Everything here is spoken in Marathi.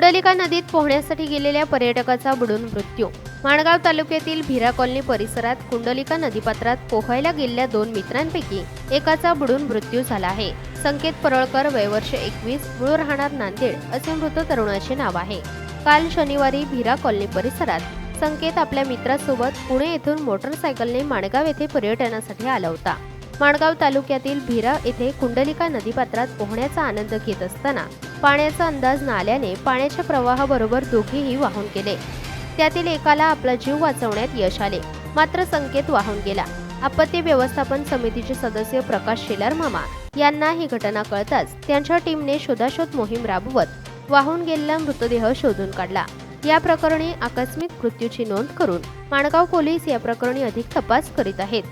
कुंडलिका नदीत पोहण्यासाठी गेलेल्या पर्यटकाचा बुडून मृत्यू. माणगाव तालुक्यातील भिरा कॉलनी परिसरात कुंडलिका नदीपात्रात पोहायला गेलेल्या दोन मित्रांपैकी एकाचा बुडून मृत्यू झाला आहे. संकेत परळकर वयवर्ष एकवीस मूळ राहणार नांदेड असे मृत तरुणाचे नाव आहे. काल शनिवारी भिरा कॉलनी परिसरात संकेत आपल्या मित्रासोबत पुणे येथून मोटरसायकलने माणगाव येथे पर्यटनासाठी आला होता. माणगाव तालुक्यातील भिरा येथे कुंडलिका नदीपात्रात पोहण्याचा आनंद घेत असताना पाण्याचा अंदाज न आल्याने पाण्याच्या प्रवाहाबरोबर दोघेही वाहून गेले. त्यातील एकाला आपला जीव वाचवण्यात यश आले. मात्र संकेत वाहून गेला. आपत्ती व्यवस्थापन समितीचे सदस्य प्रकाश शेलार मामा यांना ही घटना कळताच त्यांच्या टीमने शोधाशोध मोहीम राबवत वाहून गेलेला मृतदेह शोधून काढला. या प्रकरणी आकस्मिक मृत्यूची नोंद करून माणगाव पोलीस या प्रकरणी अधिक तपास करीत आहेत.